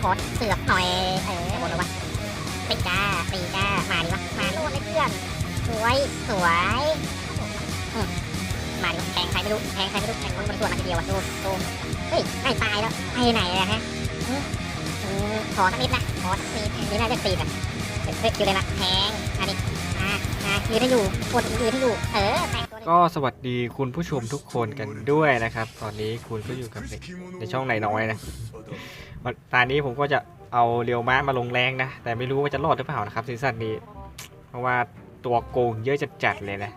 คอสเสือกหน่อย เออหมดแล้ววะตีจ้าตีจ้า มาดิวะ มาดิโดนเพื่อน สวย สวยมาดิวะแทงใครไม่รู้ แทงใครไม่รู้แทงคนบนตัวมาทีเดียวอะดูดูเฮ้ยไม่ตายแล้ว ไปไหนอะฮะอือขอสักนิดนะ ขอสักนิดนี่น่าจะตีแบบเฮ้ยคิวเลยนะแทงมาดิมามายืนให้อยู่กดยืนให้อยู่ เออแทงตัวหนึงก็สวัสดีคุณผู้ชมทุกคนกันด้วยนะครับ ตอนนี้คุณก็อยู่กับในช่องไหนน้อยนะ ตอนนี้ผมก็จะเอาเรียวม้ามาลงแรงนะ แต่ไม่รู้ว่าจะรอดหรือเปล่านะครับซีซั่นนี้ เพราะว่าตัวโกงเยอะจัดๆเลยนะ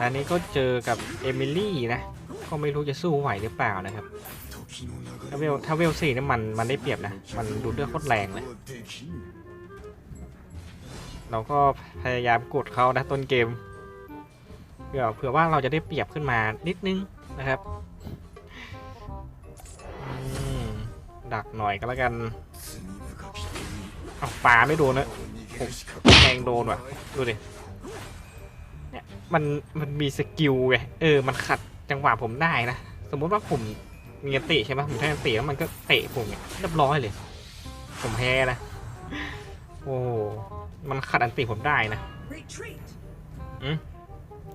ตอนนี้ก็เจอกับเอมิลี่นะ ก็ไม่รู้จะสู้ไหวหรือเปล่านะครับ ถ้าเวลถ้าเวลสี่นี่มันมันได้เปรียบนะ มันดูเลือดโคตรแรงเลย เราก็พยายามกดเขานะต้นเกมเผื่อเผื่อว่าเราจะได้เปรียบขึ้นมานิดนึงนะครับ ดักหน่อยก็แล้วกันเอาปลาไม่โดนนะแทงโดนว่ะ ดูดิ เนี่ยมันมันมีสกิลไง เออ มันขัดจังหวะผมได้นะ สมมุติว่าผมมีอันติใช่ไหมผมแทงอันติแล้วมันก็เตะผมเนี่ยเรียบร้อยเลย ผมแพ้นะ โอ้ มันขัดอันติผมได้นะ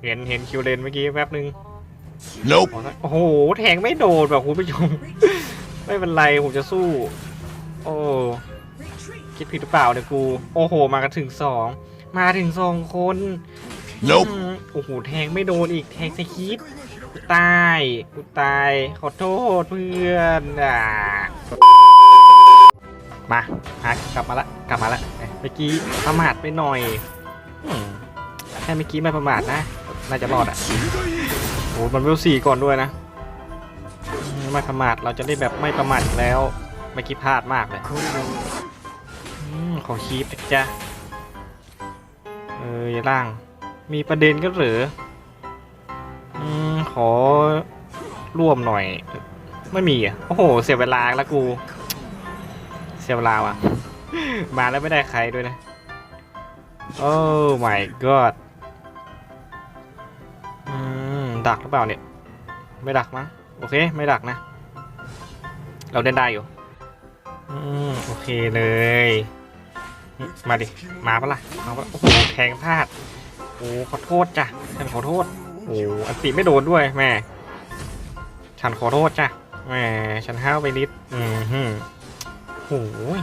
เห็นเห็นคิวเลนเมื่อกี้แป๊บนึง Nope. โอ้โห แทงไม่โดนแบบคุณผู้ชม ไม่เป็นไรผมจะสู้ โอ้คิดผิดหรือเปล่าเนี่ยกู โอ้โห มากันถึงสองมาถึงสองคน Nope. อืมโอ้โหแทงไม่โดนอีกแทงสคริปต์กูตายกูตาย ขอโทษเพื่อนอ่ามาฮะกลับมาละกลับมาละเมื่อกี้ประมาทไปหน่อยอืมแค่เมื่อกี้ไม่ประมาทนะ น่าจะรอดอะโอ้มันเวลสี่ก่อนด้วยนะอืม ไม่ประมาทเราจะได้แบบไม่ประมาทแล้วเมื่อกี้พลาดมากเลยอืมของคีบจ๊ะเอออย่าล่าง มีประเด็นก็หรืออืมขอร่วมหน่อย ไม่มีอะโอ้โห เสียเวลาแล้วกู เสียเวลาว่ะ มาแล้วไม่ได้ใครด้วยนะโอ้ my god อืม ดักหรือเปล่าเนี่ย ไม่ดักมั้ง โอเค ไม่ดักนะ เราเล่นได้อยู่อืมโอเคเลย มาดิ มาปะล่ะ มาปะโอ้โหแทงพลาด โอ้ขอโทษจ้ะ ฉันขอโทษ โอ้อันติไม่โดนด้วยแม่ ฉันขอโทษจ้ะแม่ฉันห้าวไปนิด อืมฮึโอ้ย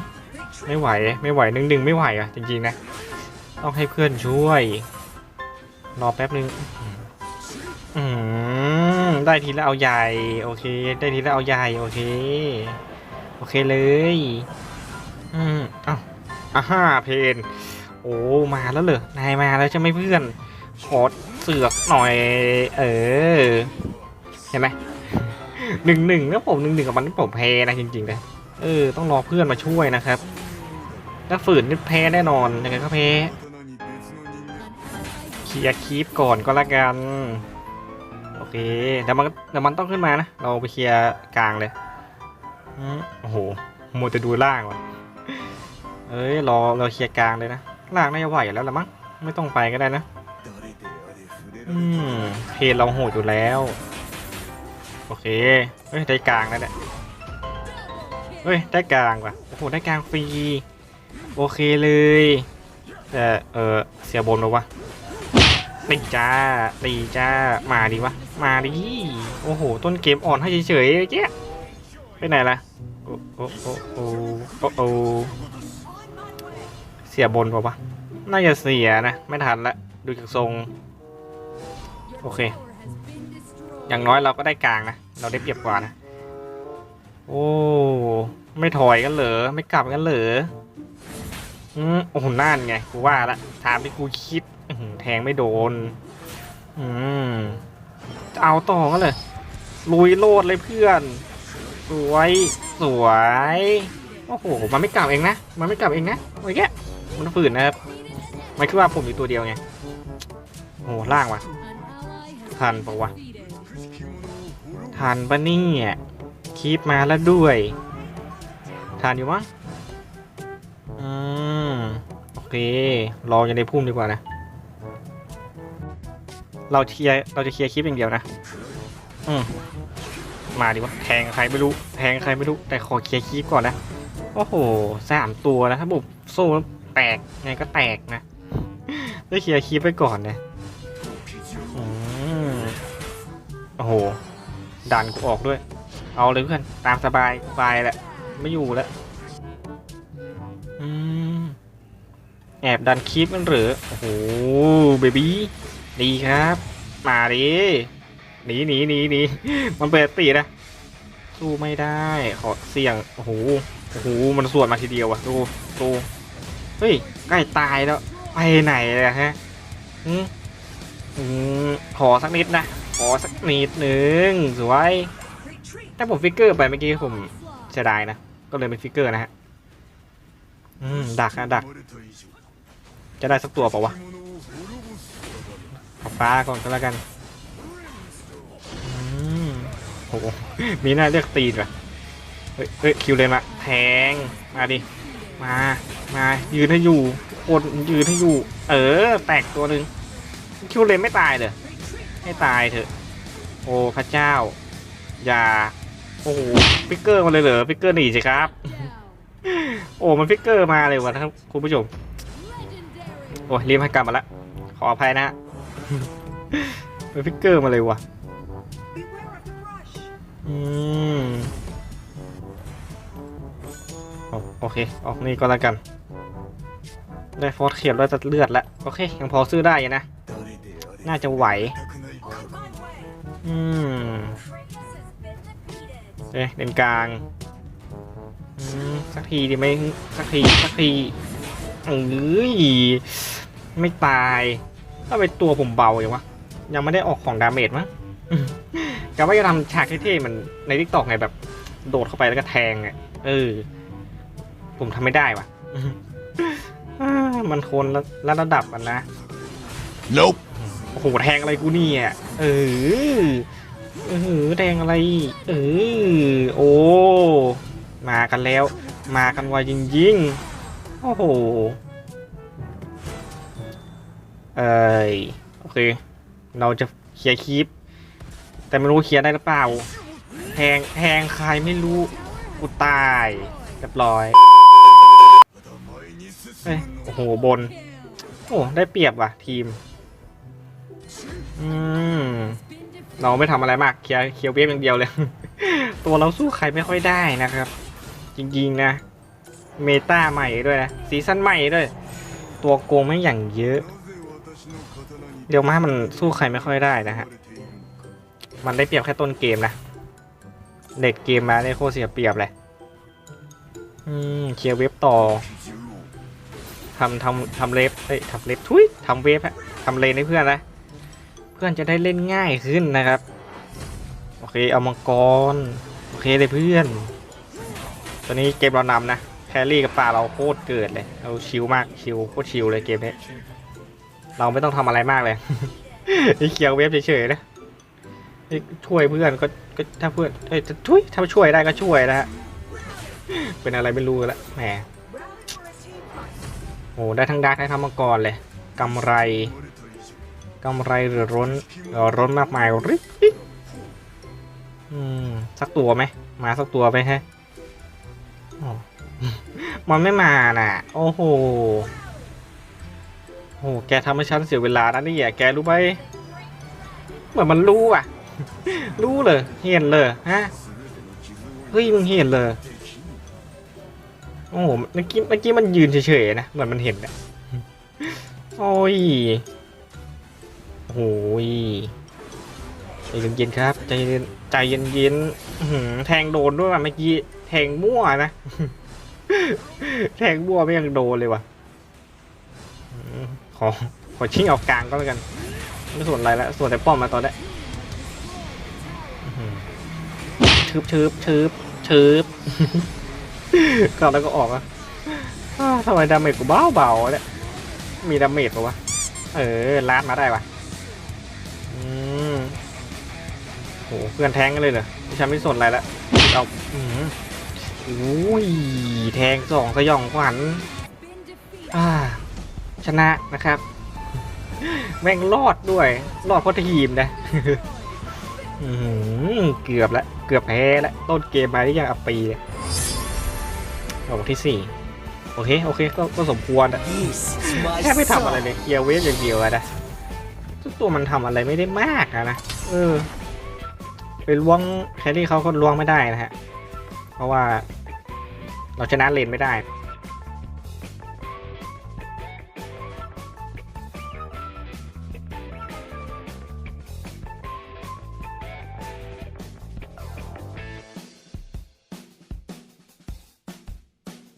ไม่ไหว ไม่ไหวหนึ่งหนึ่งไม่ไหวอะ จริงๆนะ ต้องให้เพื่อนช่วย รอแป๊บนึง ได้ทีแล้วเอาใหญ่โอเค ได้ทีแล้วเอาใหญ่โอเค โอเคเลย อืมอ้าอ่าฮ่าเพน โอ้มาแล้วเหรอนายมาแล้วใช่ไหมเพื่อนขอเสือกหน่อย เออเห็นไหมหนึ่งหนึ่งแล้วผมหนึ่งหนึ่งกับมันนี่ผมแพ้นะจริงๆเลยเออต้องรอเพื่อนมาช่วยนะครับถ้าฝืนนี่แพ้แน่นอนยังไงก็แพ้เคลียร์คีปก่อนก็แล้วกัน โอเคแต่มันแต่มันต้องขึ้นมานะ เราไปเคลียร์กลางเลยอืมโอ้โหมัวแต่ดูล่างว่ะเอ้ยรอเราเคลียร์กลางเลยนะล่างน่าจะไหวแล้วละมั้งไม่ต้องไปก็ได้นะอืมเพจเราโหดอยู่แล้ว โอเคเฮ้ยได้กลางแล้วเนี่ยเฮ้ยได้กลางว่ะโอ้โหได้กลางฟรีโอเคเลยแต่เออเสียบนแล้ววะตีจ้าตีจ้ามาดิวะ มาดิโอ้โห ต้นเกมอ่อนให้เฉยๆเจ๊ไปไหนล่ะโอ้โอ้โอ้โอ้โอ้โอ้เสียบนป่าวะน่าจะเสียนะ ไม่ทันละ ดูจากทรง โอเค อย่างน้อยเราก็ได้กลางนะ เราได้เปรียบกว่านะ โอ้ ไม่ถอยกันเหรอ ไม่กลับกันเหรออืมโอ้โหน่านไง กูว่าละ ถามที่กูคิดแทงไม่โดน อืม เอาต่อกันเลยลุยโลดเลยเพื่อน สวยสวยโอ้โหมันไม่กลับเองนะ มันไม่กลับเองนะโอ้ยแกมันฝืนนะครับไม่คือว่าผมอยู่ตัวเดียวไงโอ้โหล่างว่ะ ทันปะวะทันปะนี่ยคีบมาแล้วด้วยทันอยู่มั้งอืมโอเครออยู่ในพุ่มดีกว่านะ เราเคลียร์เราจะเคลียร์คลิปอย่างเดียวนะ อืมมาดิวะแทงใครไม่รู้ แทงใครไม่รู้ แต่ขอเคลียร์คลิปก่อนนะ โอ้โหสามตัวนะถ้าบุบโซ่แตกไงก็แตกนะได้เคลียร์คีปไปก่อนเนี่ยอืมโอ้โหดันกูออกด้วย เอาเลยเพื่อนตามสบายกูไปแหละ ไม่อยู่แล้วอืมแอบดันคีปมันหรือ โอ้โหเบบี้ ดีครับ มาดิหนีหนีหนีหนีมันเปิดตีนะสู้ไม่ได้ขอเสี่ยงโอ้โหโอ้โหมันสวนมาทีเดียวอะดูดูเฮ้ยใกล้ตายแล้วไปไหนเลยฮะอืมอืมขอสักนิดนะขอสักนิดหนึ่งสวยถ้าผมฟิกเกอร์ไปเมื่อกี้ผมเสียดายนะก็เลยเป็นฟิกเกอร์นะฮะอืมดักนะดัก จะได้สักตัวเปล่าวะ ขอฟ้าก่อนก็แล้วกันอืมโอ้โหมีหน้าเรียกตีนว่ะเฮ้ยเฮ้ยคิวเลยมาแทง มาดิ มา มา ยืนให้อยู่กคนยืนให้อยู่ เออ แตกตัวหนึ่งคิวเลนไม่ตายเลยให้ตายเถอะ โอ้พระเจ้า อย่า โอ้โหฟิกเกอร์มาเลยเหรอฟิกเกอร์หนีสิครับ โอ้มันฟิกเกอร์มาเลยวะท่านคุณผู้ชม โอ้รีบให้กลับมาละ ขออภัยนะ ฮะมันฟิกเกอร์มาเลยวะอืมโอเค ออกนี่ก็แล้วกัน ได้ฟอสเขียนด้วยเลือดแล้ว โอเค ยังพอซื้อได้อยู่นะ น่าจะไหว อืมเอ๊ะเลนกลางอืมสักทีดีไหมสักที สักทีเอ้ยไม่ตาย ถ้าไปตัวผมเบาอย่างวะ ยังไม่ได้ออกของดาเมจมั้งอืมกะว่าจะทำฉากเท่ๆมันในทิกตอกไงแบบ โดดเข้าไปแล้วก็แทงอะเออ ผมทำไม่ได้ว่ะอืมอ่ามันคนละละระดับกันนะ Nope. โอ้โหแทงอะไรกูเนี่ยเออเออแทงอะไร เออโอ้มากันแล้ว มากันไวจริงๆโอ้โห เอ้ยโอเค เราจะเคลียร์คลิป แต่ไม่รู้เคลียร์ได้หรือเปล่าแทงแทงใครไม่รู้ กูตายเรียบร้อยเฮ้ยโอ้โหบน โอ้ได้เปรียบว่ะ ทีม อืมเราไม่ทำอะไรมากเคลียร์เคลียร์เวฟอย่างเดียวเลย ตัวเราสู้ใครไม่ค่อยได้นะครับ จริงๆนะ เมตาใหม่ด้วยนะ ซีซั่นใหม่ด้วย ตัวโกงไม่อย่างเยอะ เดี๋ยวมามันสู้ใครไม่ค่อยได้นะฮะ มันได้เปรียบแค่ต้นเกมนะ เด็กเกมมาได้โคตรเสียเปรียบเลยอืมเคลียร์เว็บต่อทำทำทำเล็บเอ้ยทำเล็บทุยทำเว็บฮะทำเลนให้เพื่อนนะ เพื่อนจะได้เล่นง่ายขึ้นนะครับ โอเคเอามังกร โอเคเลยเพื่อน ตอนนี้เกมเรานำนะแครี่กับป่าเราโคตรเกิดเลยเราชิลมากชิลโคตรชิลเลยเกมนี้ เราไม่ต้องทำอะไรมากเลยนี่เคียวเว็บเฉยๆนะนี่ช่วยเพื่อนก็ก็ถ้าเพื่อนเอ้ยจะช่วยถ้าช่วยได้ก็ช่วยนะฮะเป็นอะไรไม่รู้ล้วแหมโอ้ได้ทั้งดาร์กได้ทั้งมังกรเลยกำไรกำไรหรือร้นเอ่อร้นมากมายริบอืมสักตัวไหมมาสักตัวไหมฮะมันไม่มาน่ะ โอ้โห โอ้โหแกทำให้ฉันเสียเวลานะนี่แแกรู้ไหมเหมือนมันรู้อะ รู้เลยเห็นเลยฮะเฮ้ยมึงเห็นเลยโอ้โหเมื่อกี้เมื่อกี้มันยืนเฉยๆนะเหมือนมันเห็นอะโอ้ยโอ้ยใจเย็นๆครับใจเย็นใจเย็นๆแทงโดนด้วยว่ะเมื่อกี้แทงมั่วนะ แทงมั่วไม่ยังโดนเลยว่ะ ขอขอชิงออกกลางก็แล้วกัน ไม่ส่วนอะไรแล้วส่วนแต่ป้อมมาตอนนี้อื้อหือชืบชืบชืบชืบก็แล้วก็ออกอะอ้าวทำไมดาเมจกูเบาเบาๆเนี่ยมีดาเมจปะวะ เออลาดมาได้ปะอืมโหเพื่อนแทงกันเลยเหรอฉันไม่สนอะไรละเอาอืมอุ้ยแทงสองสยองขวัญอ่า ชนะนะครับ แม่งรอดด้วย รอดเพราะทีมนะเกือบแล้วเกือบแพ้แล้วต้นเกมมาที่ยังอัปปีเลยระบบที่สี่โอเค โอเค ก็ก็สมควรอะ This is my แค่ไม่ทำอะไรเลยเคลียร์เวฟอย่างเดียวอะนะทุกตัวมันทำอะไรไม่ได้มากนะเออไปล้วงแครี่เขาก็ล้วงไม่ได้นะฮะ เพราะว่าเราชนะเลนไม่ได้